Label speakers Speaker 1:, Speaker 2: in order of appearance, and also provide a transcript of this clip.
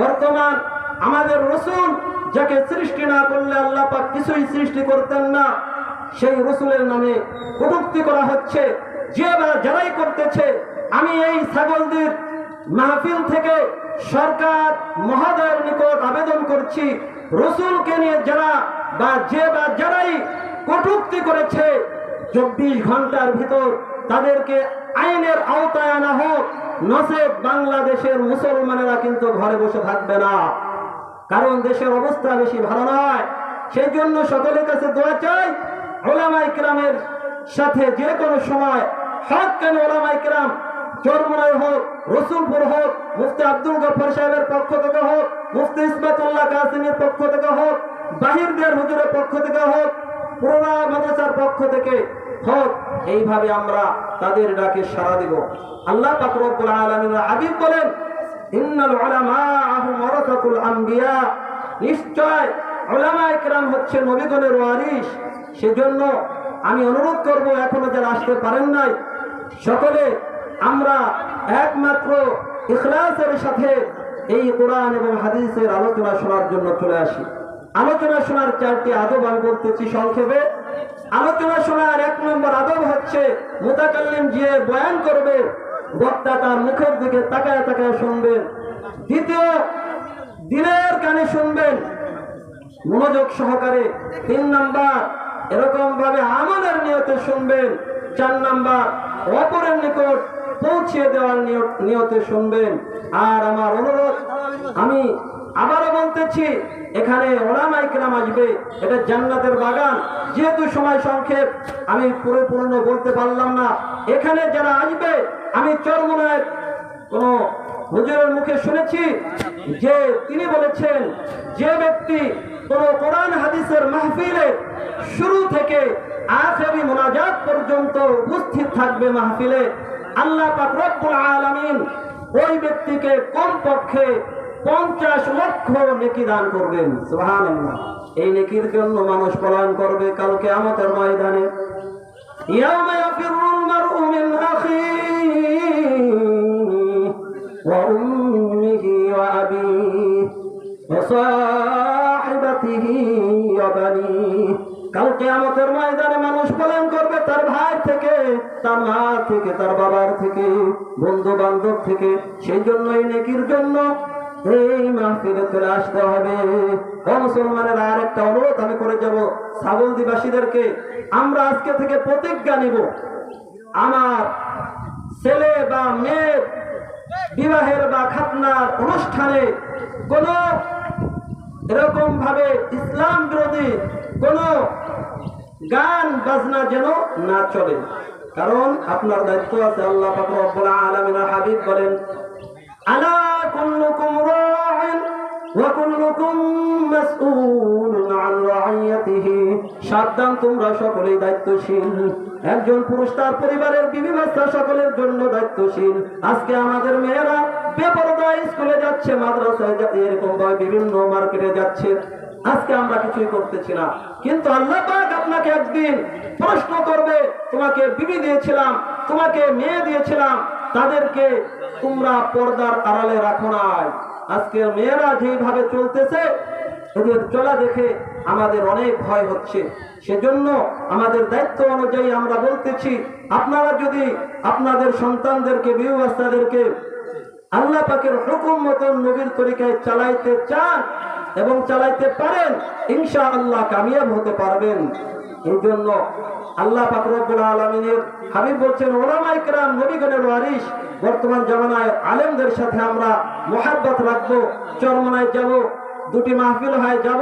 Speaker 1: বর্তমান আমাদের রসুল যাকে সৃষ্টি না করলে আল্লাহ পাক কিছুই সৃষ্টি করতেন না, সেই রসুলের নামে কটুক্তি করা হচ্ছে, যে বা যারাই করতেছে, আমি এই ছাগলদের মাহফিল থেকে সরকার, মহাদয়ের নিকট আবেদন করছি, রসুলকে নিয়ে যারা বা যে বা যারাই কটুক্তি করেছে চব্বিশ ঘণ্টার ভিতর তাদেরকে আইনের আওতায় আনা হোক নসেব বাংলাদেশের মুসলমানেরা কিন্তু ঘরে বসে থাকবে না। কারণ দেশের অবস্থা বেশি ভালো নয়। সেই জন্য সকলের কাছে দোয়া চাই ওলামাই কিরামের সাথে যে কোনো সময় হক কেন ওলামাই কিরাম চরমনায় হোক, রসুলপুর হোক, মুফতি আব্দুল গফর সাহেবের পক্ষ থেকে হোক, মুফতি ইসবাতুল্লাহ কাসিমের পক্ষ থেকে হোক, বাহিরদের হুজুরের পক্ষ থেকে হোক পুরোনা মাদ্রাসার পক্ষ থেকে হোক, এইভাবে আমরা তাদের ডাকে সাড়া দিব। আল্লাহ পাক রব্বুল আলামিন হাবিব বলেন, ইন্নাল উলামা ওয়ারাসাতুল আম্বিয়া। নিশ্চয় উলামা ইকরাম হচ্ছে নবীগণের ওয়ারিস সেজন্য আমি অনুরোধ করব, এখনও যারা আসতে পারেন নাই, সকলে আমরা একমাত্র ইখলাসের সাথে এই কোরআন এবং হাদিসের আলোচনা শোনার জন্য চলে আসি। আলোচনা শোনার চারটি আদব আমি বলতেছি সংক্ষেপে। আলোচনা শোনার এক নম্বর আদব হচ্ছে, মুতাকাল্লিম যে বয়ান করবে, বক্তা তার মুখের দিকে তাকায় তাকায় শুনবেন। দ্বিতীয় দিনের কানে শুনবেন, মনোযোগ সহকারে। তিন নাম্বার এরকম ভাবে আমলের নিয়তে শুনবেন। চার নাম্বার, অপরের নিকট পৌঁছে দেওয়ার নিয়ত- শুনবেন। আর আমার অনুরোধ, আমি আবারও বলতেছি, এখানে ওলামাই কিরাম আসবে। এটা জান্নাতের বাগান। যেহেতু সময় সংক্ষেপ, আমি পুরোপূর্ণ বলতে পারলাম না। এখানে যারা আসবে, আমি চরমনায় কোন হুজুরের মুখে শুনেছি, যে তিনি বলেছেন, যে ব্যক্তি কোন কোরআন হাদিসের মাহফিলে শুরু থেকে আখেরি মোনাজাত পর্যন্ত উপস্থিত থাকবে মাহফিলে আল্লাহ পাক রব্বুল আলামিন ওই ব্যক্তিকে কমপক্ষে পঞ্চাশ লক্ষ নেকি দান করবেন সুবহানাল্লাহ এই নেকির জন্য মানুষ পলায়ন করবে কালকে আমাদের ময়দানে يوم يفر المرء من أخيه وأمه وأبيه وصاحبته وبنيه কালকে আমাদের ময়দানে মানুষ পলায়ন করবে তার ভাই থেকে, তার মা থেকে, তার বাবার থেকে বন্ধু বান্ধব থেকে। সেই জন্য এই নেকির জন্য এই মাহফিলে চলে আসতে হবে। মুসলমানের আর একটা অনুরোধ আমি করে যাব ছাগল দিবাসীদেরকে। আমরা আজকে থেকে প্রতিজ্ঞা নিব, আমার ছেলে বা মেয়ের বিবাহের বা খাতনার অনুষ্ঠানে কোন এরকম ভাবে ইসলাম বিরোধী কোন গান, বাজনা যেন না চলে। কারণ আপনার দায়িত্ব আছে আল্লাহ রব্বুল আলামিন হাবিব বলেন সাবধান, তোমরা সকলেই দায়িত্বশীল। একজন পুরুষ তার পরিবারের সকলের জন্য দায়িত্বশীল। আজকে আমাদের মেয়েরা স্কুলে যাচ্ছে, এরকম ভাবে বিভিন্ন মার্কেটে যাচ্ছে। আজকে আমরা কিছুই করতেছি না। কিন্তু আল্লাহ আপনাকে একদিন প্রশ্ন করবে, তোমাকে বিবি দিয়েছিলাম, তোমাকে মেয়ে দিয়েছিলাম, তাদেরকে তোমরা পর্দার আড়ালে রাখো নাই। আজকের মেয়েরা যেভাবে চলতেছে, এদের চলা দেখে আমাদের অনেক ভয় হচ্ছে। সেজন্য আমাদের দায়িত্ব অনুযায়ী আমরা বলতেছি, আপনারা যদি আপনাদের সন্তানদেরকে, বিবি বাচ্চাদেরকে আল্লাহ পাকের হুকুম মতন নবীর তরিকায় চালাইতে চান এবং চালাইতে পারেন ইনশা আল্লাহ কামিয়াব হতে পারবেন। এই জন্য আল্লাহ পাকরবুল আলমিনের হাবিব বলছেন ওলামাইকরাম নবীগণের ওয়ারিস বর্তমান জামানায় আলেমদের সাথে আমরা মোহাব্বত রাখব, চরমনায় যাব, দুটি মাহফিল হয়, যাব।